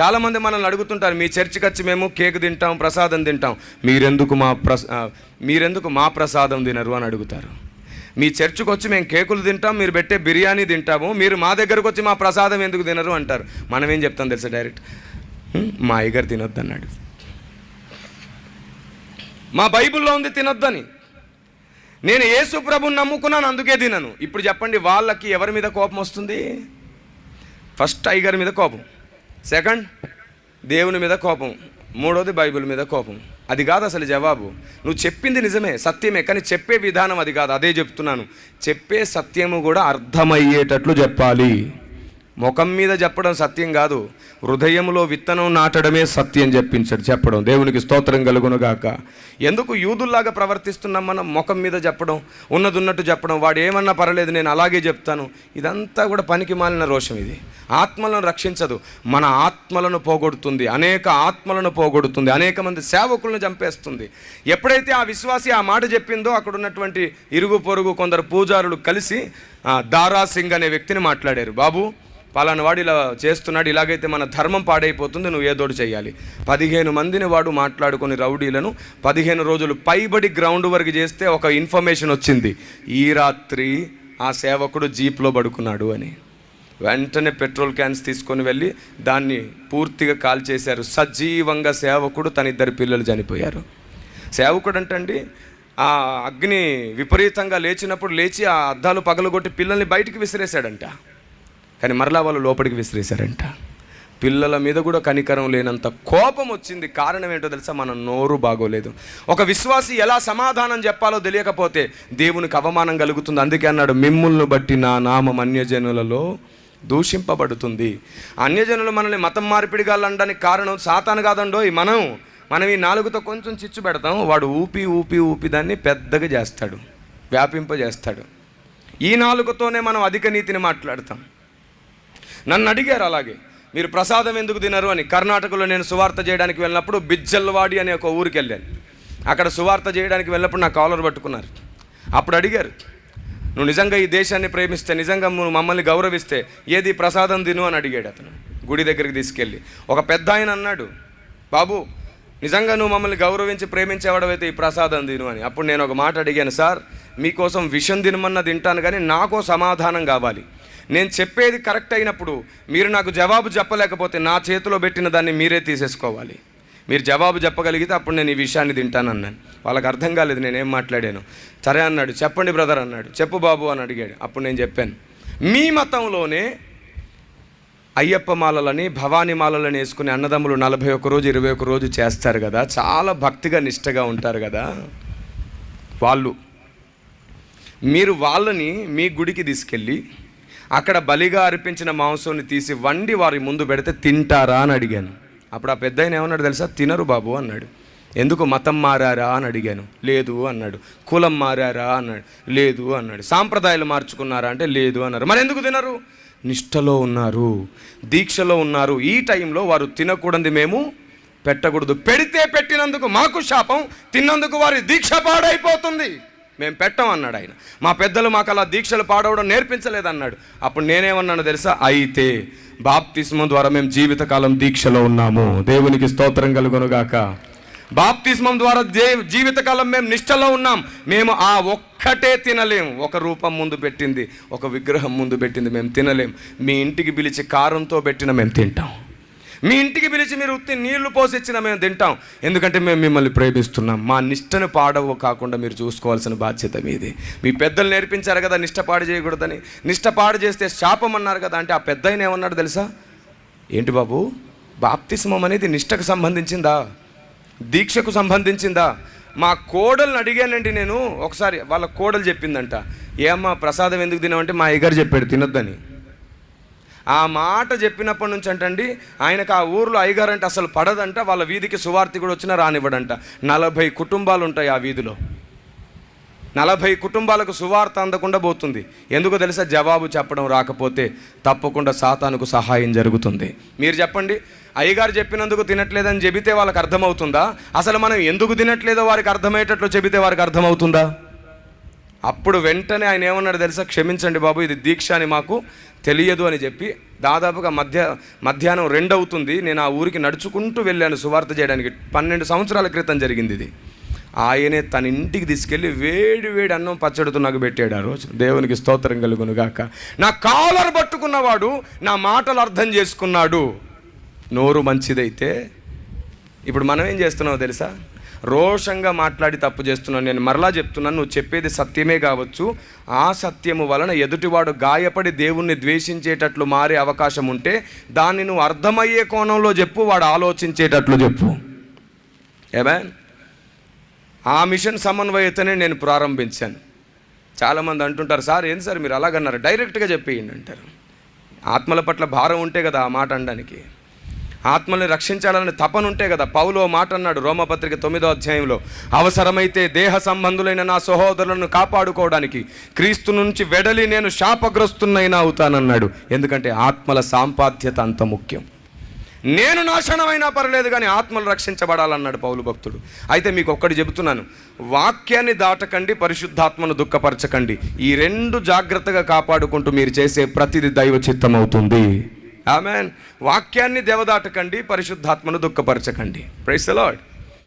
చాలామంది మనల్ని అడుగుతుంటారు మీ చర్చికి వచ్చి మేము కేక్ తింటాం ప్రసాదం తింటాం. మీరెందుకు మా ప్రస మీరెందుకు మా ప్రసాదం తినరు? అని అడుగుతారు. మీ చర్చికి వచ్చి మేము కేకులు తింటాం మీరు పెట్టే బిర్యానీ తింటాము మీరు మా దగ్గరకు వచ్చి మా ప్రసాదం ఎందుకు తినరు? అంటారు. మనం ఏం చెప్తాం తెలుసా డైరెక్ట్? మా అయ్యగారు తినొద్దు అన్నాడు మా బైబిల్లో ఉంది తినొద్దని. నేను యేసు ప్రభుని నమ్ముకున్నాను అందుకే తినను. ఇప్పుడు చెప్పండి వాళ్ళకి ఎవరి మీద కోపం వస్తుంది? ఫస్ట్ అయ్యగారి మీద కోపం. సెకండ్ దేవుని మీద కోపం. మూడోది బైబిల్ మీద కోపం. అది కాదు అసలు జవాబు. నువ్వు చెప్పింది నిజమే సత్యమే కానీ చెప్పే విధానం అది కాదు. అదే చెప్తున్నాను. చెప్పే సత్యము కూడా అర్థమయ్యేటట్లు చెప్పాలి. ముఖం మీద చెప్పడం సత్యం కాదు హృదయంలో విత్తనం నాటడమే సత్యం చెప్పించాడు చెప్పడం. దేవునికి స్తోత్రం కలుగునుగాక. ఎందుకు యూదుల్లాగా ప్రవర్తిస్తున్నాం మనం? ముఖం మీద చెప్పడం ఉన్నది ఉన్నట్టు చెప్పడం వాడు ఏమన్నా పర్లేదు నేను అలాగే చెప్తాను. ఇదంతా కూడా పనికి మాలిన రోషం ఇది. ఆత్మలను రక్షించదు మన ఆత్మలను పోగొడుతుంది అనేక ఆత్మలను పోగొడుతుంది అనేక మంది సేవకులను చంపేస్తుంది. ఎప్పుడైతే ఆ విశ్వాసి ఆ మాట చెప్పిందో అక్కడ ఉన్నటువంటి ఇరుగు పొరుగు కొందరు పూజారులు కలిసి దారాసింగ్ దారా సింగ్ అనే వ్యక్తిని మాట్లాడారు. బాబు పలానా వాడు ఇలా చేస్తున్నాడు ఇలాగైతే మన ధర్మం పాడైపోతుంది నువ్వు ఏదోటి చేయాలి పదిహేను మందిని వాడు మాట్లాడుకొని రౌడీలను పదిహేను రోజులు పైబడి గ్రౌండ్ వరకు చేస్తే ఒక ఇన్ఫర్మేషన్ వచ్చింది. ఈ రాత్రి ఆ సేవకుడు జీప్లో పడుకున్నాడు అని. వెంటనే పెట్రోల్ క్యాన్స్ తీసుకొని వెళ్ళి దాన్ని పూర్తిగా కాల్ చేశారు సజీవంగా సేవకుడు తన ఇద్దరు పిల్లలు చనిపోయారు. సేవకుడు అంటండి ఆ అగ్ని విపరీతంగా లేచినప్పుడు లేచి ఆ అద్దాలు పగలగొట్టి పిల్లల్ని బయటికి విసిరేశాడంట. కానీ మరలా వాళ్ళు లోపలికి విసిరేశారంట. పిల్లల మీద కూడా కనికరం లేనంత కోపం వచ్చింది. కారణం ఏంటో తెలుసా? మన నోరు బాగోలేదు. ఒక విశ్వాసి ఎలా సమాధానం చెప్పాలో తెలియకపోతే దేవునికి అవమానం కలుగుతుంది. అందుకే అన్నాడు మిమ్ముల్ని బట్టి నా నామం అన్యజనులలో దూషింపబడుతుంది. అన్యజనులు మనల్ని మతం మార్పిడిగా అనడానికి కారణం సాతాను కాదండో ఈ మనం. మనం ఈ నాలుగుతో కొంచెం చిచ్చు పెడతాం. వాడు ఊపి ఊపి ఊపి దాన్ని పెద్దగా చేస్తాడు. వ్యాపింపజేస్తాడు. ఈ నాలుగుతోనే మనం అధిక నీతిని మాట్లాడతాం. నన్ను అడిగారు అలాగే. మీరు ప్రసాదం ఎందుకు తినరు అని. కర్ణాటకలో నేను సువార్త చేయడానికి వెళ్ళినప్పుడు బిజ్జల్వాడి అనే ఒక ఊరికి వెళ్ళాను. అక్కడ సువార్త చేయడానికి వెళ్ళినప్పుడు నా కాలర్ పట్టుకున్నారు. అప్పుడు అడిగారు నువ్వు నిజంగా ఈ దేశాన్ని ప్రేమిస్తే నిజంగా నువ్వు మమ్మల్ని గౌరవిస్తే ఏది ప్రసాదం తిను? అని అడిగాడు అతను. గుడి దగ్గరికి తీసుకెళ్ళి. ఒక పెద్ద ఆయన అన్నాడు బాబు నిజంగా నువ్వు మమ్మల్ని గౌరవించి ప్రేమించేవాడవైతే ఈ ప్రసాదం తిను అని. అప్పుడు నేను ఒక మాట అడిగాను సార్ మీకోసం విషం తినమన్నా తింటాను కానీ నాకో సమాధానం కావాలి. నేను చెప్పేది కరెక్ట్ అయినప్పుడు మీరు నాకు జవాబు చెప్పలేకపోతే నా చేతిలో పెట్టిన దాన్ని మీరే తీసేసుకోవాలి. మీరు జవాబు చెప్పగలిగితే అప్పుడు నేను ఈ విషయాన్ని తింటాను అన్నాను వాళ్ళకి అర్థం కాలేదు నేనేం మాట్లాడాను. సరే అన్నాడు చెప్పండి బ్రదర్ అన్నాడు. చెప్పు బాబు అని అడిగాడు. అప్పుడు నేను చెప్పాను మీ మతంలోనే అయ్యప్ప మాలలని భవానీ మాలలని వేసుకునే అన్నదమ్ములు నలభై ఒక్క రోజు ఇరవై ఒక్క రోజు చేస్తారు కదా. చాలా భక్తిగా నిష్టగా ఉంటారు కదా. వాళ్ళు మీరు వాళ్ళని మీ గుడికి తీసుకెళ్ళి అక్కడ బలిగా అర్పించిన మాంసాన్ని తీసి వండి వారి ముందు పెడితే తింటారా అని అడిగాను. అప్పుడు ఆ పెద్ద ఆయన ఏమన్నాడు తెలుసా? తినరు బాబు అన్నాడు. ఎందుకు మతం మారారా అని అడిగాను. లేదు అన్నాడు. కులం మారారా అన్నాడు. లేదు అన్నాడు. సాంప్రదాయాలు మార్చుకున్నారా అంటే లేదు అన్నారు. మరి ఎందుకు తినరు? నిష్టలో ఉన్నారు. దీక్షలో ఉన్నారు. ఈ టైంలో వారు తినకూడదు మేము పెట్టకూడదు. పెడితే పెట్టినందుకు మాకు శాపం తిన్నందుకు వారి దీక్ష పాడైపోతుంది. మేము పెట్టం అన్నాడు ఆయన. మా పెద్దలు మాకు అలా దీక్షలు పాడవడం నేర్పించలేదన్నాడు. అప్పుడు నేనేమన్నాను తెలుసా? అయితే బాప్తిస్మం ద్వారా మేము జీవితకాలం దీక్షలో ఉన్నాము. దేవునికి స్తోత్రం కలుగునుగాక. బాప్తిస్మం ద్వారా దే జీవితకాలం మేము నిష్టలో ఉన్నాం. మేము ఆ ఒక్కటే తినలేం ఒక రూపం ముందు పెట్టింది ఒక విగ్రహం ముందు పెట్టింది మేము తినలేం. మీ ఇంటికి పిలిచి కారంతో పెట్టిన మేము తింటాం. మీ ఇంటికి పిలిచి మీరు ఉత్తి నీళ్ళు పోసిచ్చినా మేము తింటాం. ఎందుకంటే మేము మిమ్మల్ని ప్రేమిస్తున్నాం. మా నిష్టను పాడవు కాకుండా మీరు చూసుకోవాల్సిన బాధ్యత మీది. మీ పెద్దలు నేర్పించారు కదా నిష్ట పాడు చేయకూడదని. నిష్ట పాడు చేస్తే శాపం అన్నారు కదా అంటే ఆ పెద్ద ఆయన ఏమన్నాడు తెలుసా? ఏంటి బాబు? బాప్తిస్మం అనేది నిష్టకు సంబంధించిందా? దీక్షకు సంబంధించిందా? మా కోడల్ని అడిగానండి నేను. ఒకసారి వాళ్ళ కోడలు చెప్పిందంట. ఏమ్మా ప్రసాదం ఎందుకు తినమంటే మా అయ్యగారు చెప్పాడు తినొద్దని. ఆ మాట చెప్పినప్పటి నుంచి అంటండి ఆయనకు ఆ ఊర్లో అయ్యగారు అంటే అసలు పడదంట వాళ్ళ వీధికి సువార్తి కూడా వచ్చినా రానివ్వడంట. నలభై కుటుంబాలు ఉంటాయి ఆ వీధిలో. నలభై కుటుంబాలకు సువార్త అందకుండా పోతుంది. ఎందుకు తెలుసా? జవాబు చెప్పడం రాకపోతే తప్పకుండా సాతానుకు సహాయం జరుగుతుంది. మీరు చెప్పండి అయ్యగారు చెప్పినందుకు తినట్లేదని చెబితే వాళ్ళకి అర్థమవుతుందా? అసలు మనం ఎందుకు తినట్లేదో వారికి అర్థమయ్యేటట్లు చెబితే వారికి అర్థమవుతుందా? అప్పుడు వెంటనే ఆయన ఏమన్నాడు తెలుసా? క్షమించండి బాబు ఇది దీక్ష అని మాకు తెలియదు అని చెప్పి దాదాపుగా మధ్య మధ్యాహ్నం రెండవుతుంది. నేను ఆ ఊరికి నడుచుకుంటూ వెళ్ళాను సువార్త చేయడానికి. పన్నెండు సంవత్సరాల క్రితం జరిగింది ఇది. ఆయనే తన ఇంటికి తీసుకెళ్ళి వేడి వేడి అన్నం పచ్చడితో నాకు పెట్టాడు ఆ రోజు. దేవునికి స్తోత్రం కలుగును గాక. నా కాలర్ పట్టుకున్నవాడు నా మాటలు అర్థం చేసుకున్నాడు. నోరు మంచిదైతే ఇప్పుడు మనం ఏం చేస్తున్నావో తెలుసా? రోషంగా మాట్లాడి తప్పు చేస్తున్నాను. నేను మరలా చెప్తున్నాను నువ్వు చెప్పేది సత్యమే కావచ్చు. ఆ సత్యము వలన ఎదుటివాడు గాయపడి దేవుణ్ణి ద్వేషించేటట్లు మారే అవకాశం ఉంటే దాన్ని నువ్వు అర్థమయ్యే కోణంలో చెప్పు వాడు ఆలోచించేటట్లు చెప్పు. ఏమే ఆ మిషన్ సమన్వయతనే నేను ప్రారంభించాను. చాలామంది అంటుంటారు సార్ ఏంటి సార్ మీరు అలాగన్నారు? డైరెక్ట్గా చెప్పేయండి అంటారు. ఆత్మల పట్ల భారం ఉంటే కదా ఆ మాట అనడానికి. ఆత్మల్ని రక్షించాలని తపన ఉంటే కదా పౌలో మాట అన్నాడు రోమపత్రిక తొమ్మిదో అధ్యాయంలో. అవసరమైతే దేహ సంబంధులైన నా సహోదరులను కాపాడుకోవడానికి క్రీస్తు నుంచి వెడలి నేను శాపగ్రస్తున్నైనా అవుతానన్నాడు. ఎందుకంటే ఆత్మల సాంపాద్యత అంత ముఖ్యం. నేను నాశనమైనా పర్లేదు కానీ ఆత్మలు రక్షించబడాలన్నాడు పౌలు భక్తుడు. అయితే మీకు ఒక్కటి చెబుతున్నాను. వాక్యాన్ని దాటకండి పరిశుద్ధాత్మను దుఃఖపరచకండి. ఈ రెండు జాగ్రత్తగా కాపాడుకుంటూ మీరు చేసే ప్రతిది దైవ చిత్తం అవుతుంది ఆమెన్ వాక్యాన్ని దేవదాటకండి పరిశుద్ధాత్మను దుఃఖపరచకండి. Price lord